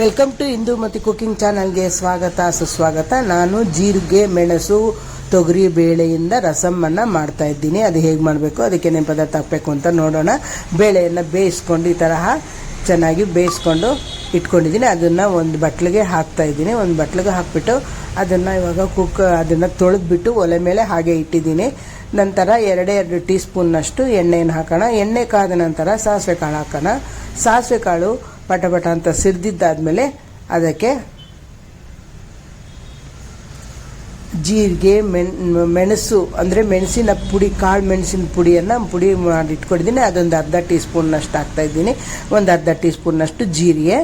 Welcome to Hindu ಮತ್ತು cooking ಚಾನಲ್ಗೆ ಸ್ವಾಗತ, ಸುಸ್ವಾಗತ. ನಾನು ಜೀರಿಗೆ, ಮೆಣಸು, ತೊಗರಿ ಬೇಳೆಯಿಂದ ರಸಮನ್ನು ಮಾಡ್ತಾ ಇದ್ದೀನಿ. ಅದು ಹೇಗೆ ಮಾಡಬೇಕು, ಅದಕ್ಕೆ ಏನೇನು ಪದಾರ್ಥ ಹಾಕಬೇಕು ಅಂತ ನೋಡೋಣ. ಬೇಳೆಯನ್ನು ಬೇಯಿಸ್ಕೊಂಡು ಈ ತರಹ ಚೆನ್ನಾಗಿ ಬೇಯಿಸ್ಕೊಂಡು ಇಟ್ಕೊಂಡಿದ್ದೀನಿ. ಅದನ್ನು ಒಂದು ಬಟ್ಲಿಗೆ ಹಾಕ್ತಾ ಇದ್ದೀನಿ. ಒಂದು ಬಟ್ಲಿಗೆ ಹಾಕ್ಬಿಟ್ಟು ಅದನ್ನು ಇವಾಗ ಕುಕ್ ಅದನ್ನು ತೊಳೆದ್ಬಿಟ್ಟು ಒಲೆ ಮೇಲೆ ಹಾಗೆ ಇಟ್ಟಿದ್ದೀನಿ. ನಂತರ ಎರಡೇ ಎರಡು ಟೀ ಸ್ಪೂನ್ನಷ್ಟು ಎಣ್ಣೆಯನ್ನು ಹಾಕೋಣ. ಎಣ್ಣೆ ಕಾದ ನಂತರ ಸಾಸಿವೆ ಕಾಳು ಹಾಕೋಣ. ಸಾಸಿವೆ ಕಾಳು ಪಟ ಪಟ ಅಂತ ಸಿರಿದಿದ್ದಾದಮೇಲೆ ಅದಕ್ಕೆ ಜೀರಿಗೆ, ಮೆಣ್, ಮೆಣಸು, ಅಂದರೆ ಮೆಣಸಿನ ಪುಡಿ, ಕಾಳು ಮೆಣಸಿನ ಪುಡಿಯನ್ನು ಪುಡಿ ಮಾಡಿ ಇಟ್ಕೊಂಡಿದ್ದೀನಿ ಅದೊಂದು ಅರ್ಧ ಟೀ ಸ್ಪೂನ್ನಷ್ಟು ಹಾಕ್ತಾಯಿದ್ದೀನಿ ಒಂದು ಅರ್ಧ ಟೀ ಸ್ಪೂನ್ನಷ್ಟು ಜೀರಿಗೆ.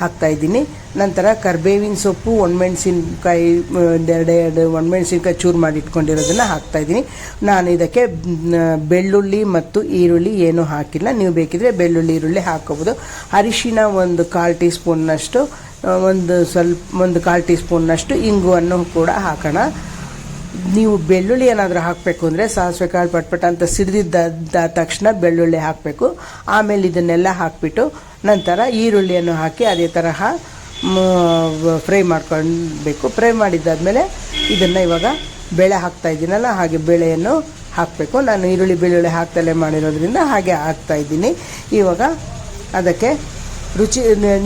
ಹಾಕ್ತಾಯಿದ್ದೀನಿ ನಂತರ ಕರ್ಬೇವಿನ ಸೊಪ್ಪು ಒಣಮೆಣಸಿನ್ಕಾಯಿ ಎರಡು ಒಣಮೆಣಸಿನ್ಕಾಯಿ ಚೂರು ಮಾಡಿ ಇಟ್ಕೊಂಡಿರೋದನ್ನು ಹಾಕ್ತಾಯಿದ್ದೀನಿ ನಾನು ಇದಕ್ಕೆ ಬೆಳ್ಳುಳ್ಳಿ ಮತ್ತು ಈರುಳ್ಳಿ ಏನೂ ಹಾಕಿಲ್ಲ. ನೀವು ಬೇಕಿದ್ರೆ ಬೆಳ್ಳುಳ್ಳಿ, ಈರುಳ್ಳಿ ಹಾಕೋಬೋದು. ಅರಿಶಿನ ಒಂದು ಕಾಲು ಟೀ ಸ್ಪೂನ್ನಷ್ಟು ಒಂದು ಸ್ವಲ್ಪ, ಒಂದು ಕಾಲು ಟೀ ಸ್ಪೂನ್ನಷ್ಟು ಇಂಗುವನ್ನು ಕೂಡ ಹಾಕೋಣ. ನೀವು ಬೆಳ್ಳುಳ್ಳಿ ಏನಾದರೂ ಹಾಕಬೇಕು ಅಂದರೆ ಸಾಸಿವೆ ಕಾಳು ಪಟ್ಪಟ ಅಂತ ಸಿಡಿದಿದ್ದ ತಕ್ಷಣ ಬೆಳ್ಳುಳ್ಳಿ ಹಾಕಬೇಕು. ಆಮೇಲೆ ಇದನ್ನೆಲ್ಲ ಹಾಕಿಬಿಟ್ಟು ನಂತರ ಈರುಳ್ಳಿಯನ್ನು ಹಾಕಿ ಅದೇ ತರಹ ಫ್ರೈ ಮಾಡ್ಕೊಳ್ಬೇಕು. ಫ್ರೈ ಮಾಡಿದ್ದಾದಮೇಲೆ ಇದನ್ನು ಇವಾಗ ಬೇಳೆ ಹಾಕ್ತಾ ಇದ್ದೀನಲ್ಲ, ಹಾಗೆ ಬೇಳೆಯನ್ನು ಹಾಕಬೇಕು. ನಾನು ಈರುಳ್ಳಿ ಬೆಳ್ಳುಳ್ಳಿ ಹಾಕ್ತಲೇ ಮಾಡಿರೋದ್ರಿಂದ ಹಾಗೆ ಹಾಕ್ತಾ ಇದ್ದೀನಿ. ಇವಾಗ ಅದಕ್ಕೆ ರುಚಿ,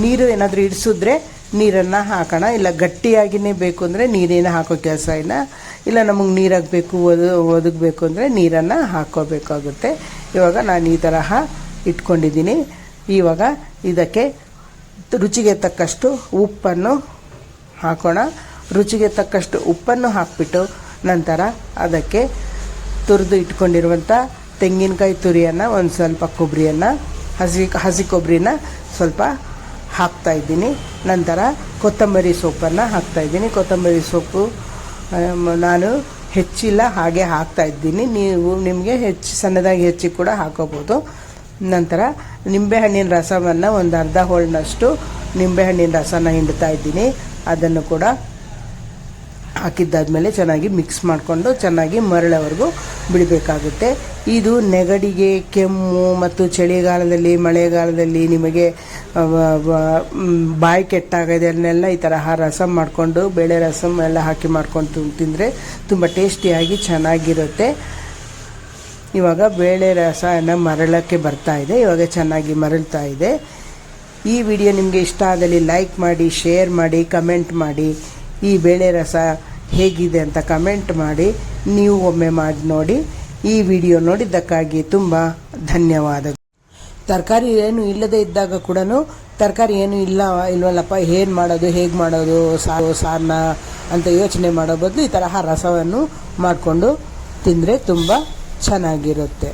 ನೀರು ಏನಾದರೂ ಇಡಿಸಿದ್ರೆ ನೀರನ್ನು ಹಾಕೋಣ. ಇಲ್ಲ ಗಟ್ಟಿಯಾಗಿಯೇ ಬೇಕು ಅಂದರೆ ನೀರೇನು ಹಾಕೋ ಕೆಲಸ ಇಲ್ಲ. ಇಲ್ಲ ನಮಗೆ ನೀರಾಗಬೇಕು, ಒದ, ಒದಗಬೇಕು ಅಂದರೆ ನೀರನ್ನು ಹಾಕೋಬೇಕಾಗುತ್ತೆ. ಇವಾಗ ನಾನು ಈ ತರಹ ಇಟ್ಕೊಂಡಿದ್ದೀನಿ. ಇವಾಗ ಇದಕ್ಕೆ ರುಚಿಗೆ ತಕ್ಕಷ್ಟು ಉಪ್ಪನ್ನು ಹಾಕೋಣ. ರುಚಿಗೆ ತಕ್ಕಷ್ಟು ಉಪ್ಪನ್ನು ಹಾಕಿಬಿಟ್ಟು ನಂತರ ಅದಕ್ಕೆ ತುರಿದು ಇಟ್ಕೊಂಡಿರುವಂಥ ತೆಂಗಿನಕಾಯಿ ತುರಿಯನ್ನು ಒಂದು ಸ್ವಲ್ಪ ಕೊಬ್ಬರಿಯನ್ನು ಹಸಿ ಹಸಿ ಕೊಬ್ಬರಿನ ಸ್ವಲ್ಪ ಹಾಕ್ತಾ ಇದ್ದೀನಿ. ನಂತರ ಕೊತ್ತಂಬರಿ ಸೊಪ್ಪನ್ನು ಹಾಕ್ತಾ ಇದ್ದೀನಿ. ಕೊತ್ತಂಬರಿ ಸೊಪ್ಪು ನಾನು ಹೆಚ್ಚಿಲ್ಲ, ಹಾಗೆ ಹಾಕ್ತಾ ಇದ್ದೀನಿ. ನೀವು ನಿಮಗೆ ಹೆಚ್ಚು, ಸಣ್ಣದಾಗಿ ಹೆಚ್ಚಿ ಕೂಡ ಹಾಕೋಬೋದು. ನಂತರ ನಿಂಬೆಹಣ್ಣಿನ ರಸವನ್ನು ಒಂದು ಅರ್ಧ ಹೋಳಿನಷ್ಟು ನಿಂಬೆಹಣ್ಣಿನ ರಸನ ಹಿಂಡ್ತಾ ಇದ್ದೀನಿ. ಅದನ್ನು ಕೂಡ ಹಾಕಿದ್ದಾದ್ಮೇಲೆ ಚೆನ್ನಾಗಿ ಮಿಕ್ಸ್ ಮಾಡಿಕೊಂಡು ಚೆನ್ನಾಗಿ ಮರಳವರೆಗೂ ಬಿಡಬೇಕಾಗುತ್ತೆ. ಇದು ನೆಗಡಿಗೆ ಕೆಮ್ಮು ಮತ್ತು ಚಳಿಗಾಲದಲ್ಲಿ, ಮಳೆಗಾಲದಲ್ಲಿ ನಿಮಗೆ ಬಾಯಿ ಕೆಟ್ಟಾಗದನ್ನೆಲ್ಲ ಈ ತರಹ ರಸಮ್ ಮಾಡಿಕೊಂಡು, ಬೇಳೆ ರಸಮ್ ಎಲ್ಲ ಹಾಕಿ ಮಾಡ್ಕೊಂಡು ತಿಂದರೆ ತುಂಬ ಟೇಸ್ಟಿಯಾಗಿ ಚೆನ್ನಾಗಿರುತ್ತೆ. ಇವಾಗ ಬೇಳೆ ರಸನ ಮರಳಕ್ಕೆ ಬರ್ತಾ ಇದೆ, ಇವಾಗ ಚೆನ್ನಾಗಿ ಮರಳ್ತಾ ಇದೆ. ಈ ವಿಡಿಯೋ ನಿಮಗೆ ಇಷ್ಟ ಆದಲ್ಲಿ ಲೈಕ್ ಮಾಡಿ, ಶೇರ್ ಮಾಡಿ, ಕಮೆಂಟ್ ಮಾಡಿ. ಈ ಬೇಳೆ ರಸ ಹೇಗಿದೆ ಅಂತ ಕಮೆಂಟ್ ಮಾಡಿ, ನೀವು ಒಮ್ಮೆ ಮಾಡಿ ನೋಡಿ. ಈ ವಿಡಿಯೋ ನೋಡಿದ್ದಕ್ಕಾಗಿ ತುಂಬ ಧನ್ಯವಾದಗಳು. ತರಕಾರಿ ಏನು ಇಲ್ಲದೆ ಇದ್ದಾಗ ಕೂಡ ತರಕಾರಿ ಏನು ಇಲ್ಲ, ಇಲ್ವಲ್ಲಪ್ಪ, ಏನು ಮಾಡೋದು, ಹೇಗೆ ಮಾಡೋದು, ಸಾರು ಸಾರನ್ನ ಅಂತ ಯೋಚನೆ ಮಾಡೋ ಬದಲು ಈ ತರಹ ರಸವನ್ನು ಮಾಡಿಕೊಂಡು ತಿಂದರೆ ತುಂಬ ಚೆನ್ನಾಗಿರುತ್ತೆ.